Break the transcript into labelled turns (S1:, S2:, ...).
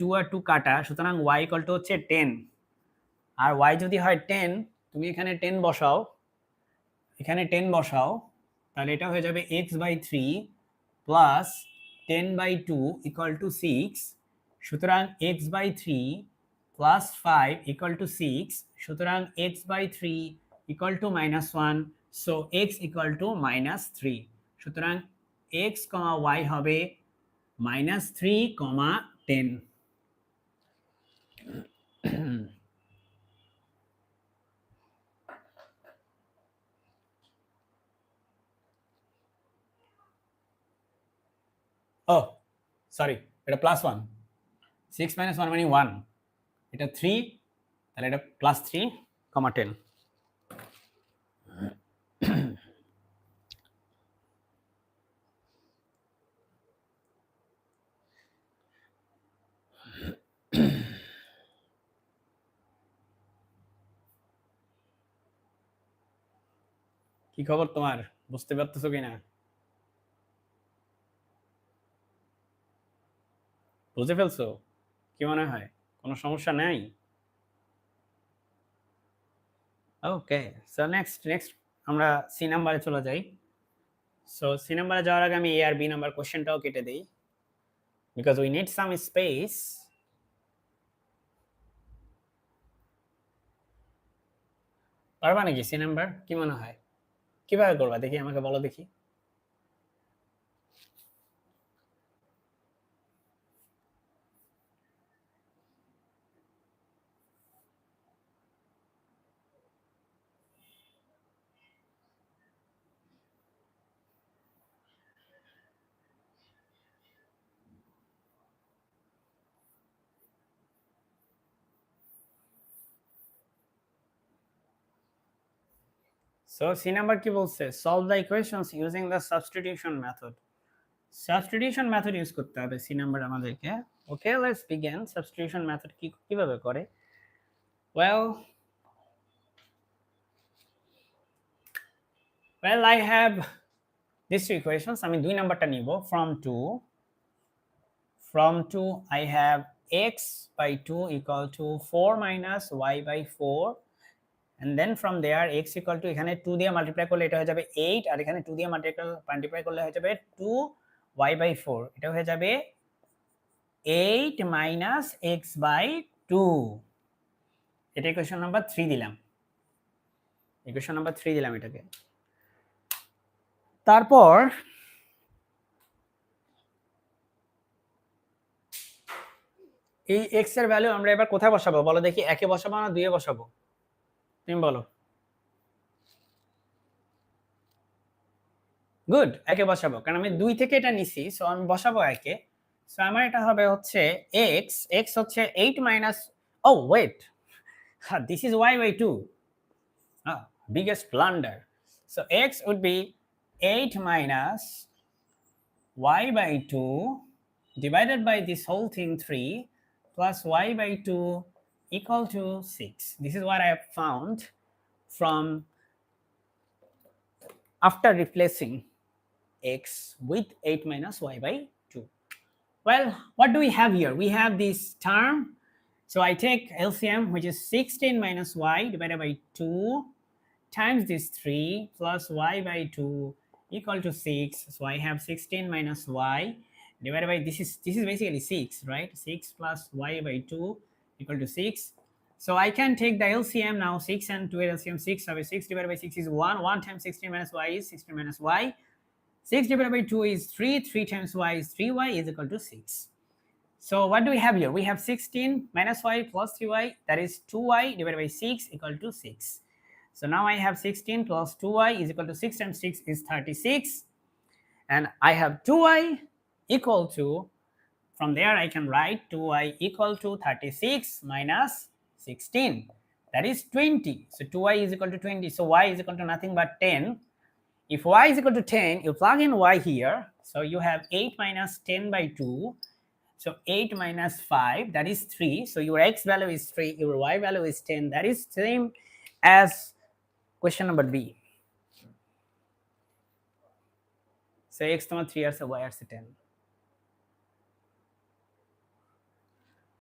S1: Two আর two কাটা, সুতরাং Y equal to হচ্ছে টেন আর ওয়াই যদি হয় টেন তুমি এখানে টেন বসাও, এখানে টেন বসাও, তাহলে এটা হয়ে যাবে x by three plus ten by two equal to six সুতরাং x by three plus five equal to six সুতরাং x by three equal to minus one so x equal to minus three সুতরাং x comma Y হবে minus three comma ten ও sorry এটা plus one six minus one মানে one এটা three তাহলে এটা plus three comma ten কি খবর তোমার? বুঝতে পারতেছো কিনা? বুঝে ফেলছো? কি মনে হয়? কোনো সমস্যা নেই? ওকে সো নেক্সট নেক্সট আমরা সি নাম্বারে চলে যাই। সো সি নাম্বারে যাওয়ার আগে আমি এ আর বি নাম্বার কোশ্চেনটাও কেটে দিই। Because we need some space পারবা নাকি সি নাম্বার? কি মনে হয়? কীভাবে করবা? দেখি আমাকে বলো দেখি। So C number কি বলছে solve the equations using the substitution method. Substitution method use করতে হবে C number আমাদেরকে. Okay, let's begin. Substitution method কি কীভাবে করে? Well, well I have these two equations. আমি দুই নাম্বারটা নিব from 2 from 2 I have x by 2 equal to 4 minus y by 4 and then from there, x equal to এখানে 2 দিয়ে মাল্টিপ্লাই করলে এটা হয়ে যাবে 8 আর এখানে 2 দিয়ে মাল্টিপ্লাই করলে হয়ে যাবে 2 y by 4 এটা হয়ে যাবে 8 minus x by 2 এটা ইকুয়েশন নাম্বার 3 দিলাম। ইকুয়েশন নাম্বার 3 দিলাম এটাকে। তারপর এই x এর ভ্যালু আমরা এবার কোথায় বসাবো? বলো দেখি, একে বসাবো না দুইয়ে বসাবো? তুমি বলো। গুড একে বসাবো। কারণ আমি দুই থেকে এটা নিছি সো আমি বসাবো একে। সো আমার এটা হবে হচ্ছে এক্স এক্স হচ্ছে eight minus oh wait this is y by two biggest blunder so x would be eight minus y by two divided by this whole thing 3 plus y by 2 equal to 6. This is what I have found from after replacing x with 8 minus y by 2. Well, what do we have here? We have this term. So I take LCM, which is 16 minus y divided by 2 times this 3 plus y by 2 equal to 6. So I have 16 minus y divided by this is this is basically 6, right? 6 plus y by 2 equal to 6. So I can take the LCM now, 6 and 2 LCM 6, so 6 divided by 6 is 1, 1 times 16 minus y is 16 minus y. 6 divided by 2 is 3, 3 times y is 3y is equal to 6. So what do we have here? We have 16 minus y plus 3y, that is 2y divided by 6 equal to 6. So now I have 16 plus 2y is equal to 6 times 6 is 36. And I have 2y equal to, from there, I can write 2i equal to 36 minus 16. That is 20. So 2i is equal to 20. So y is equal to nothing but 10. If y is equal to 10, you plug in y here. So you have 8 minus 10 by 2. So 8 minus 5, that is 3. So your x value is 3, your y value is 10. That is same as question number B. So x, 3 or so y, or 10.